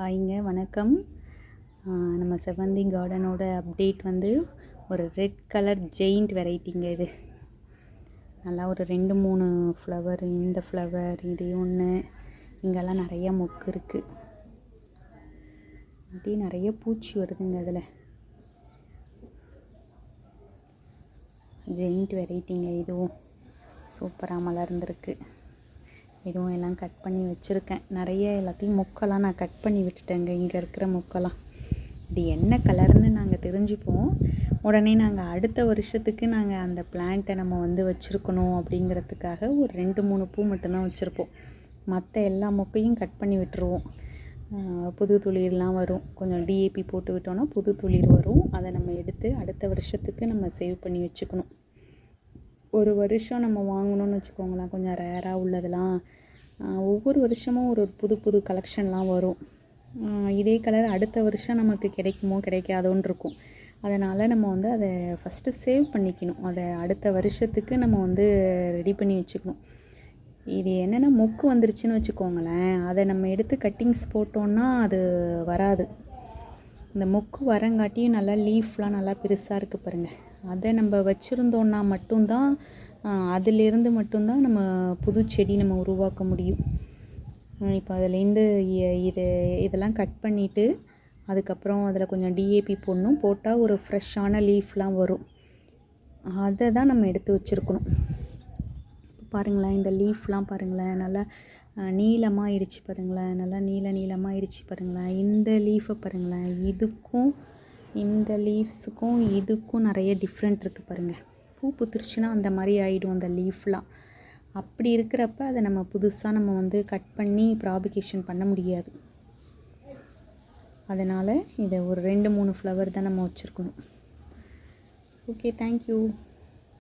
ஹாய்ங்க வணக்கம். நம்ம செவந்தி கார்டனோட அப்டேட் வந்து ஒரு ரெட் கலர் ஜெயிண்ட் வெரைட்டிங்க இது. நல்லா ஒரு ரெண்டு மூணு ஃப்ளவர் இந்த ஃப்ளவர் இது ஒன்று இங்கெல்லாம் நிறைய மொக்கு இருக்குது அப்படியே நிறைய பூச்சி வருதுங்க அதில். ஜெயிண்ட் வெரைட்டிங்க இதுவும். சூப்பராக மலர்ந்துருக்கு. இதுவும் எல்லாம் கட் பண்ணி வச்சுருக்கேன். நிறைய எல்லாத்தையும் முக்கெல்லாம் நான் கட் பண்ணி விட்டுட்டேங்க. இங்கே இருக்கிற முக்கெல்லாம். இது என்ன கலர்னு நாங்கள் தெரிஞ்சுப்போம். உடனே நாங்கள் அடுத்த வருஷத்துக்கு நாங்கள் அந்த பிளான்ட்டை நம்ம வந்து வச்சுருக்கணும் அப்படிங்கிறதுக்காக ஒரு ரெண்டு மூணு பூ மட்டும்தான் வச்சுருப்போம். மற்ற எல்லா மொக்கையும் கட் பண்ணி விட்டுருவோம். புது துளிர்லாம் வரும். கொஞ்சம் டிஏபி போட்டு விட்டோன்னா புது துளிர் வரும். அதை நம்ம எடுத்து அடுத்த வருஷத்துக்கு நம்ம சேவ் பண்ணி வச்சுக்கணும். ஒரு வருஷம் நம்ம வாங்கணும்னு வச்சுக்கோங்களேன் கொஞ்சம் ரேராக உள்ளதெல்லாம். ஒவ்வொரு வருஷமும் ஒரு புது புது கலெக்ஷன்லாம் வரும். இதே கலர் அடுத்த வருஷம் நமக்கு கிடைக்குமோ கிடைக்காதோன்னு இருக்கும் அதனால் நம்ம வந்து அதை ஃபஸ்ட்டு சேவ் பண்ணிக்கணும். அதை அடுத்த வருஷத்துக்கு நம்ம வந்து ரெடி பண்ணி வச்சுக்கணும். இது என்னென்னா மொக்கு வந்துருச்சுன்னு வச்சுக்கோங்களேன். அதை நம்ம எடுத்து கட்டிங்ஸ் போட்டோன்னா அது வராது. இந்த மொக்கு வரங்காட்டியும் நல்லா லீஃப்லாம் நல்லா பெருசாக இருக்குது பாருங்கள் அதை நம்ம வச்சுருந்தோன்னா மட்டும்தான் அதிலிருந்து மட்டும்தான் நம்ம புது செடி நம்ம உருவாக்க முடியும். இப்போ அதுலேருந்து இது இதெல்லாம் கட் பண்ணிவிட்டு அதுக்கப்புறம் அதில் கொஞ்சம் டிஏபி போடணும். போட்டால் ஒரு ஃப்ரெஷ்ஷான லீஃப்லாம் வரும். அதை தான் நம்ம எடுத்து வச்சுருக்கணும். பாருங்களேன் இந்த லீஃப்லாம் பாருங்களேன் நல்லா நீளமாக ஆயிடுச்சு பாருங்களேன். நல்லா நீல நீளமாக ஆயிடுச்சு பாருங்களேன். இந்த லீஃபை பாருங்களேன். இதுக்கும் இந்த லீவ்ஸுக்கும் இதுக்கும் நிறைய டிஃப்ரெண்ட் இருக்குது பாருங்கள் பூ புத்துருச்சுன்னா அந்த மாதிரி ஆகிடும் அந்த லீஃப்லாம் அப்படி இருக்கிறப்ப அதை நம்ம புதுசாக நம்ம வந்து கட் பண்ணி ப்ராபிகேஷன் பண்ண முடியாது. அதனால் இதை ஒரு ரெண்டு மூணு ஃப்ளவர் தான் நம்ம வச்சுருக்கணும். Okay thank you